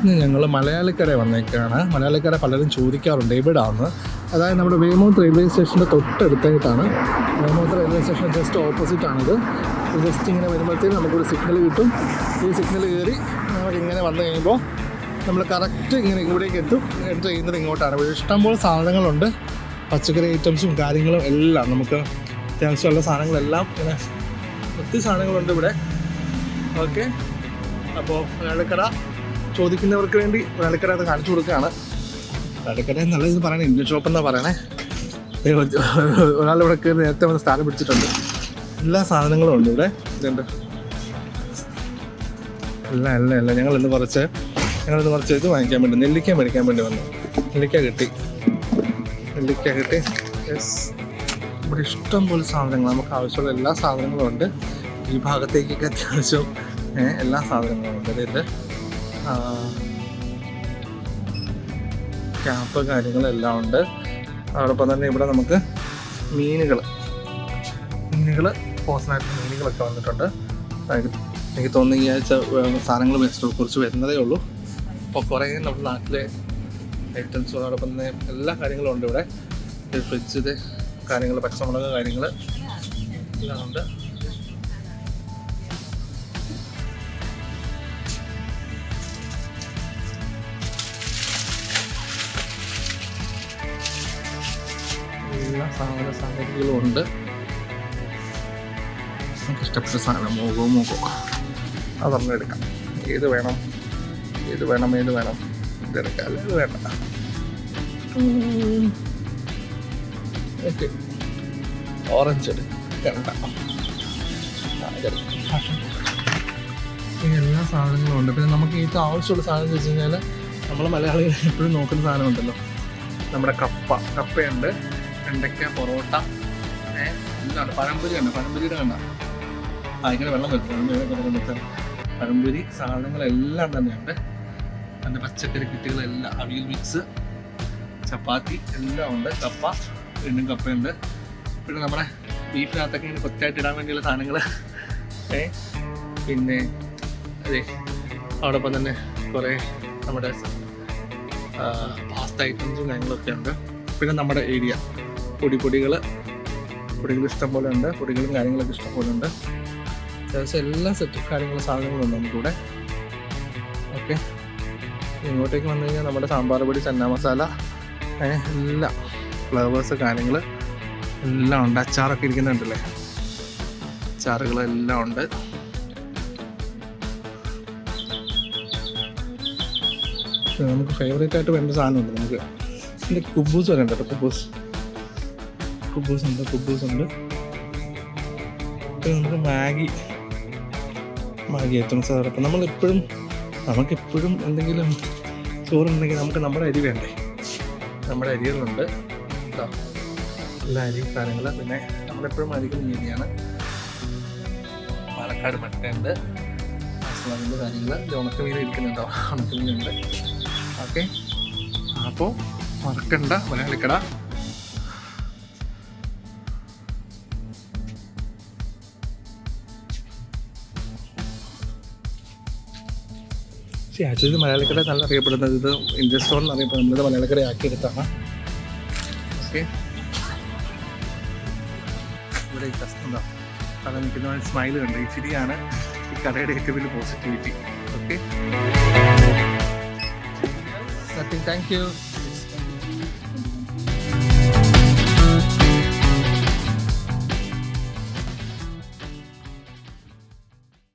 ഇന്ന് ഞങ്ങൾ മലയാളിക്കര വന്നേക്കാണ്. മലയാളിക്കര പലരും ചോദിക്കാറുണ്ട് എവിടാന്ന്. അതായത് നമ്മുടെ വേമൂത്ത് റെയിൽവേ സ്റ്റേഷന്റെ തൊട്ടടുത്തായിട്ടാണ്. വേമൂത്ത് റെയിൽവേ സ്റ്റേഷൻ ജസ്റ്റ് ഓപ്പോസിറ്റാണിത് ജസ്റ്റ് ഇങ്ങനെ വരുമ്പോഴത്തേക്കും നമുക്കൊരു സിഗ്നൽ കിട്ടും. ഈ സിഗ്നൽ കയറി നമുക്ക് ഇങ്ങനെ വന്നു കഴിയുമ്പോൾ നമ്മൾ കറക്റ്റ് ഇങ്ങനെ ഇവിടേക്ക് എത്തും. എന്റർ ചെയ്യുന്നത് ഇങ്ങോട്ടാണ്. ഇവിടെ ഇഷ്ടംപോലെ സാധനങ്ങളുണ്ട്. പച്ചക്കറി ഐറ്റംസും കാര്യങ്ങളും എല്ലാം നമുക്ക് അത്യാവശ്യമുള്ള സാധനങ്ങളെല്ലാം ഇങ്ങനെ ഒത്തിരി സാധനങ്ങളുണ്ട് ഇവിടെ. ഓക്കെ അപ്പോൾ മലയാളിക്കട ചോദിക്കുന്നവർക്ക് വേണ്ടി മലയാളിക്കട അത് കാണിച്ചു കൊടുക്കുകയാണ്. മലയാളിക്കട നല്ല ഇത് പറയണേ ഇന്ത്യൻ ഷോപ്പ് എന്നാ പറയണേ. ഒരാൾ ഇവിടെ കയറി നേരത്തെ വന്ന് സ്ഥാനം പിടിച്ചിട്ടുണ്ട്. എല്ലാ സാധനങ്ങളും ഉണ്ട് ഇവിടെ. ഇതുണ്ട്. അല്ല അല്ല അല്ല ഞങ്ങൾ ഇന്ന് കുറച്ച് ഞങ്ങൾ ഇന്ന് കുറച്ച് ഇത് വാങ്ങിക്കാൻ വേണ്ടി നെല്ലിക്ക മേടിക്കാൻ വേണ്ടി വന്നു. നെല്ലിക്ക കിട്ടി. നെല്ലിക്ക കിട്ടി. യെസ് ഇവിടെ ഇഷ്ടം പോലെ സാധനങ്ങൾ നമുക്ക് ആവശ്യമുള്ള എല്ലാ സാധനങ്ങളും ഉണ്ട്. ഈ ഭാഗത്തേക്കൊക്കെ അത്യാവശ്യം എല്ലാ സാധനങ്ങളും ഉണ്ട്. അതായത് ക്യാപ്പ് കാര്യങ്ങളെല്ലാം ഉണ്ട്. അതോടൊപ്പം തന്നെ ഇവിടെ നമുക്ക് മീനുകൾ മീനുകൾ പോസനായിട്ട് മീനുകളൊക്കെ വന്നിട്ടുണ്ട്. എനിക്ക് തോന്നുന്നു ഈ ആഴ്ച സാധനങ്ങൾ കുറിച്ച് വരുന്നതേ ഉള്ളൂ. അപ്പോൾ കുറേ നമ്മുടെ നാട്ടിലെ ഐറ്റംസ് അതോടൊപ്പം തന്നെ എല്ലാ കാര്യങ്ങളും ഉണ്ട് ഇവിടെ. ഫ്രിഡ്ജ് കാര്യങ്ങൾ പച്ചമുളക് കാര്യങ്ങൾ എല്ലാം ഉണ്ട് സാധന സാമഗ്രികളും ഉണ്ട് നമുക്ക് ഇഷ്ടപ്പെട്ട സാധനം മൂക്കോ മോഗോ. അതൊന്നും എടുക്കാം. ഏത് വേണം? ഏത് വേണം? ഏത് വേണം? ഇതെടുക്കാം ഇത് വേണ്ട. ഓക്കെ. ഓറഞ്ച് എടുക്കണ്ട എല്ലാ സാധനങ്ങളും ഉണ്ട്. പിന്നെ നമുക്ക് ഏറ്റവും ആവശ്യമുള്ള സാധനം എന്ന് വെച്ച് കഴിഞ്ഞാൽ നമ്മൾ മലയാളികൾ എപ്പോഴും നോക്കുന്ന സാധനം ഉണ്ടല്ലോ. നമ്മുടെ കപ്പ. കപ്പയുണ്ട്. വെണ്ടയ്ക്ക പൊറോട്ട ഏഹ് പഴംപൊരി ഉണ്ട് പഴംപൊരിയുടെ കണ്ട ആ ഇങ്ങനെ വെള്ളം വെക്കും. പഴംപൊരി സാധനങ്ങളെല്ലാം തന്നെയുണ്ട്. അതിന്റെ പച്ചക്കറി കിറ്റുകളെല്ലാം അവിയൽ മിക്സ് ചപ്പാത്തി എല്ലാം ഉണ്ട്. കപ്പ വീണ്ടും കപ്പയുണ്ട്. പിന്നെ നമ്മുടെ ബീഫിനകത്തൊക്കെ ഇങ്ങനെ കൊച്ചായിട്ട് ഇടാൻ വേണ്ടിയുള്ള സാധനങ്ങൾ ഏ പിന്നെ അതെ അതോടൊപ്പം തന്നെ കുറേ നമ്മുടെ പാസ്ത ഐറ്റംസും കാര്യങ്ങളൊക്കെ ഉണ്ട്. പിന്നെ നമ്മുടെ ഏരിയ. പൊടി പൊടികൾ ഇഷ്ടം പോലെ ഉണ്ട് പൊടികളും കാര്യങ്ങളൊക്കെ ഇഷ്ടം പോലെ ഉണ്ട്. അത്യാവശ്യം എല്ലാ സെറ്റ് കാര്യങ്ങളും സാധനങ്ങളും ഉണ്ട് നമുക്കിവിടെ. ഓക്കെ ഇങ്ങോട്ടേക്ക് വന്നു കഴിഞ്ഞാൽ നമ്മുടെ സാമ്പാർ പൊടി ചന്ന മസാല എല്ലാ ഫ്ലേവേഴ്സ് കാര്യങ്ങൾ എല്ലാം ഉണ്ട്. അച്ചാറൊക്കെ ഇരിക്കുന്നുണ്ടല്ലേ? അച്ചാറുകളെല്ലാം ഉണ്ട്. നമുക്ക് ഫേവറേറ്റ് ആയിട്ട് വേണ്ട സാധനമുണ്ട് നമുക്ക്. ഇതിന്റെ കുബൂസ് വരെ ഉണ്ട് കേട്ടോ കുബൂസ്. കുബൂസ് ഉണ്ട് കുബൂസ് ഉണ്ട്. പിന്നെ നമുക്ക് മാഗി മാഗി നമ്മൾ എപ്പോഴും നമ്മളെപ്പോഴും നമുക്കെപ്പോഴും എന്തെങ്കിലും ചോറുണ്ടെങ്കിൽ നമുക്ക് നമ്മുടെ അരി വേണ്ടേ? നമ്മുടെ അരികളുണ്ട്. എല്ലാ അരി സാധനങ്ങൾ പിന്നെ നമ്മളെപ്പോഴും അരിക്കുന്ന രീതിയാണ് പാലക്കാട് മട്ടയുണ്ട്. മസാലകളുടെ കാര്യങ്ങൾ ഉണക്കമീൻ ഇരിക്കുന്നുണ്ടോ. ഉണക്കമീനുണ്ട് ഓക്കെ. അപ്പോൾ മറക്കണ്ട മലയാളിക്കട ആക്ച്വലി മലയാളിക്കട നല്ല അറിയപ്പെടുന്നത് ഇത് ഇന്ത്യൻ സ്റ്റോർ എന്ന് അറിയപ്പെടുന്നത് നമ്മളിത് മലയാളിക്കട ആക്കിയെടുത്താണ്. ഓക്കെ ഇവിടെ ഈ കസ്റ്റമർ കട നിൽക്കുന്ന സ്മൈൽ കണ്ട് ഈ ചിരിയാണ് ഈ കടയുടെ ഏറ്റവും വലിയ പോസിറ്റിവിറ്റി ഓക്കെ താങ്ക് യു